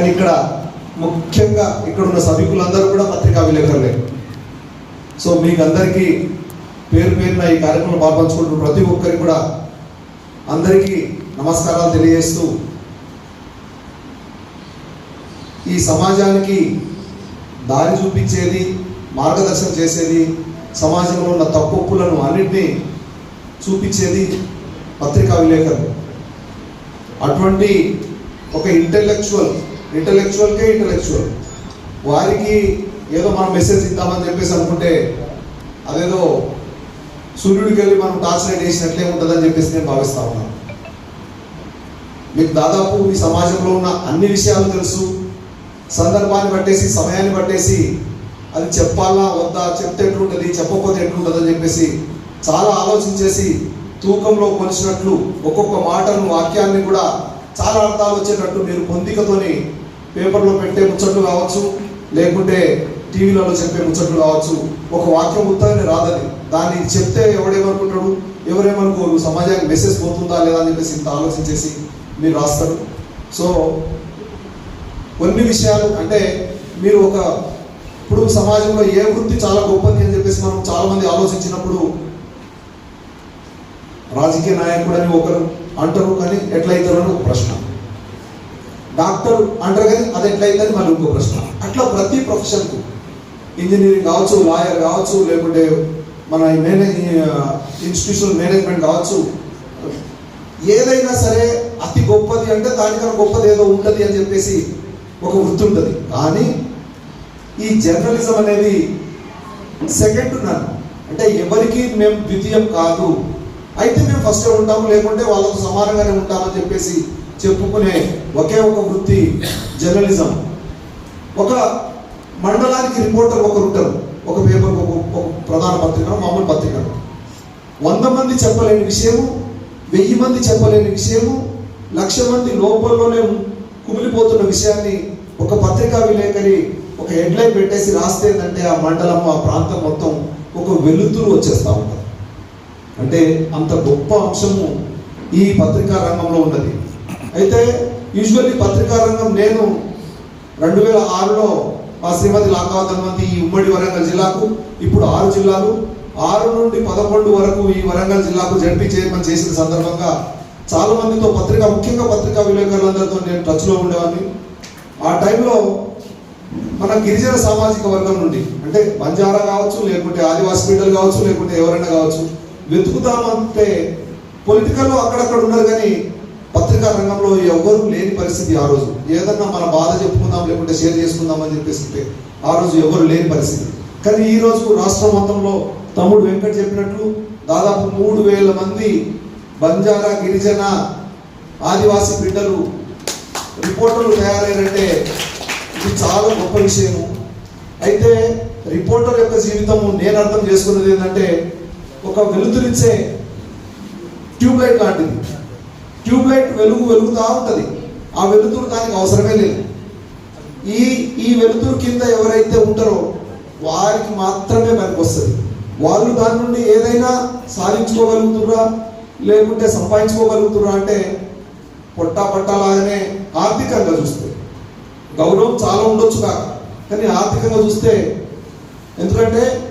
కానీ ఇక్కడ ముఖ్యంగా ఇక్కడ ఉన్న సభికులందరూ కూడా పత్రికా విలేకరులే. సో మీకు అందరికీ పేరు పేరున ఈ కార్యక్రమం పాల్పంచుకుంటున్న ప్రతి ఒక్కరికి కూడా అందరికీ నమస్కారాలు తెలియజేస్తూ ఈ సమాజానికి దారి చూపించేది మార్గదర్శనం చేసేది సమాజంలో ఉన్న తప్పులను అన్నింటినీ చూపించేది పత్రికా విలేకరులు అటువంటి ఒక ఇంటెలెక్చువల్ ఇంటలెక్చువల్కే ఇంటలెక్చువల్ వారికి ఏదో మనం మెసేజ్ ఇద్దామని చెప్పేసి అనుకుంటే అదేదో సూర్యుడికి వెళ్ళి మనం టార్చ్ లైట్ వేసినట్లే ఉంటుందని చెప్పేసి నేను భావిస్తా ఉన్నాను. మీకు దాదాపు ఈ సమాజంలో ఉన్న అన్ని విషయాలు తెలుసు. సందర్భాన్ని బట్టేసి సమయాన్ని బట్టేసి అది చెప్పాలా వద్దా చెప్తే ఎట్లుంటుంది చెప్పకపోతే ఎట్లుంటుంది అని చెప్పేసి చాలా ఆలోచించేసి తూకంలో కొలిచినట్లు ఒక్కొక్క మాటను వాక్యాన్ని కూడా చాలా అర్థాలు వచ్చేటట్టు మీరు పొందికతోని పేపర్లో పెట్టే ముచ్చట్లు కావచ్చు లేకుంటే టీవీలలో చెప్పే ముచ్చట్లు కావచ్చు ఒక వాక్యం ఉత్తగానే రాదని దాన్ని చెప్తే ఎవడేమనుకుంటాడు? ఎవరేమనుకోరు? సమాజానికి మెసేజ్ పోతుందా లేదా అని చెప్పేసి ఇంత ఆలోచించేసి మీరు రాస్తారు. సో కొన్ని విషయాలు అంటే మీరు ఒక ఇప్పుడు సమాజంలో ఏ వృత్తి చాలా గొప్పది అని చెప్పేసి మనం చాలా మంది ఆలోచించినప్పుడు రాజకీయ నాయకుడు అని ఒకరు అంటారు కానీ ఎట్లయితారు అని ఒక ప్రశ్న. డాక్టర్ అంటారు కానీ అది ఎట్లయితుంది మరి ఇంకో ప్రశ్న. అట్లా ప్రతి ప్రొఫెషన్కు ఇంజనీరింగ్ కావచ్చు లాయర్ కావచ్చు లేకుంటే మన మేనేజ్ ఇన్స్టిట్యూషన్ మేనేజ్మెంట్ కావచ్చు. ఏదైనా సరే అతి గొప్పది అంటే దానికన్నా గొప్పది ఏదో ఉంటుంది అని చెప్పేసి ఒక వృత్తి ఉంటుంది. కానీ ఈ జర్నలిజం అనేది సెకండ్ నన్ను అంటే ఎవరికి మేము ద్వితీయం కాదు. అయితే మేము ఫస్ట్ ఉంటాము లేకుంటే వాళ్ళతో సమానంగానే ఉంటామని చెప్పేసి చెప్పుకునే ఒకే ఒక వృత్తి జర్నలిజం. ఒక మండలానికి రిపోర్టర్ ఒకరు ఉంటారు. ఒక పేపర్ ఒక ప్రధాన పత్రిక మామూలు పత్రిక వంద మంది చెప్పలేని విషయము వెయ్యి మంది చెప్పలేని విషయము లక్ష మంది లోపల్లోనే కుమిలిపోతున్న విషయాన్ని ఒక పత్రికా విలేకరి ఒక హెడ్లైన్ పెట్టేసి రాస్తే ఏంటంటే ఆ మండలం ఆ ప్రాంతం మొత్తం ఒక వెలుతురు వచ్చేస్తూ ఉంటుంది. అంటే అంత గొప్ప అంశము ఈ పత్రికా రంగంలో ఉన్నది. అయితే యూజువల్లీ పత్రికా రంగం నేను రెండు వేల ఆరులో మా శ్రీమతి లాకావతన్వంతి ఈ ఉమ్మడి వరంగల్ జిల్లాకు ఇప్పుడు ఆరు జిల్లాలు ఆరు నుండి పదకొండు వరకు ఈ వరంగల్ జిల్లాకు జడ్పీ చైర్మన్ చేసిన సందర్భంగా చాలా మందితో పత్రిక ముఖ్యంగా పత్రికా విలేకరులందరితో నేను టచ్లో ఉండేవాడిని. ఆ టైంలో మన గిరిజన సామాజిక వర్గం నుండి అంటే బంజారా కావచ్చు లేకుంటే ఆదివాసీ బిడ్డలు కావచ్చు లేకుంటే ఎవరైనా కావచ్చు వెతుకుతామంటే పొలిటికల్లో అక్కడక్కడ ఉన్నారు కానీ పత్రికా రంగంలో ఎవరు లేని పరిస్థితి ఆ రోజు. ఏదన్నా మన బాధ చెప్పుకుందాం లేకుంటే షేర్ చేసుకుందాం అని చెప్పేసి ఆ రోజు ఎవరు లేని పరిస్థితి. కానీ ఈ రోజు రాష్ట్రం మొత్తంలో తమ్ముడు వెంకట్ చెప్పినట్లు దాదాపు మూడు వేల మంది బంజారా గిరిజన ఆదివాసీ బిడ్డలు రిపోర్టర్లు తయారయ్యారంటే ఇది చాలా గొప్ప విషయము. అయితే రిపోర్టర్ యొక్క జీవితము నేను అర్థం చేసుకున్నది ఏంటంటే ఒక వెలుతురిచ్చే ట్యూబ్ లైట్ లాంటిది. ట్యూబ్ లైట్ వెలుగు వెలుగుతూ ఉంటుంది. ఆ వెలుతురు దానికి అవసరమే లేదు. ఈ ఈ వెలుతురు కింద ఎవరైతే ఉంటారో వారికి మాత్రమే పనికి వస్తుంది. వాళ్ళు దాని నుండి ఏదైనా సాధించుకోగలుగుతుర్రా? లేకుంటే సంపాదించుకోగలుగుతురా అంటే పొట్టా పట్టాలాగానే ఆర్థికంగా చూస్తే. గౌరవం చాలా ఉండొచ్చు కాక. కానీ ఆర్థికంగా చూస్తే ఎందుకంటే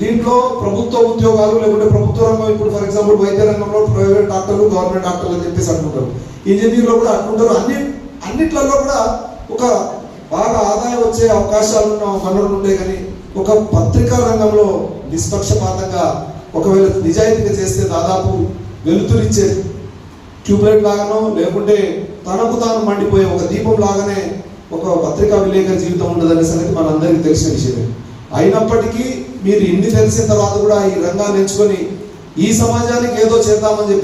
దీంట్లో ప్రభుత్వ ఉద్యోగాలు లేకుంటే ప్రభుత్వ రంగం ఇప్పుడు ఫర్ ఎగ్జాంపుల్ వైద్య రంగంలో ప్రైవేట్ డాక్టర్లు గవర్నమెంట్ డాక్టర్లు అని చెప్పేసి అనుకుంటారు. ఇంజనీర్లో కూడా అనుకుంటారు. అన్ని అన్నిట్లలో కూడా ఒక బాగా ఆదాయం వచ్చే అవకాశాలు ఉన్న వనరులు ఉంటాయి కానీ ఒక పత్రికా రంగంలో నిష్పక్షపాతంగా ఒకవేళ నిజాయితీగా చేస్తే దాదాపు వెలుతురిచ్చే ట్యూబ్లైట్ లాగానో లేకుంటే తనకు తాను మండిపోయే ఒక దీపం లాగానే ఒక పత్రికా విలేకరి జీవితం ఉండదనే సంగతి మనందరికీ తెలిసిన విషయమే. అయినప్పటికీ మీరు ఇన్ని తెలిసిన తర్వాత కూడా ఈ రంగాన్ని ఎంచుకొని ఈ సమాజానికి ఏదో చేద్దామని చెప్పి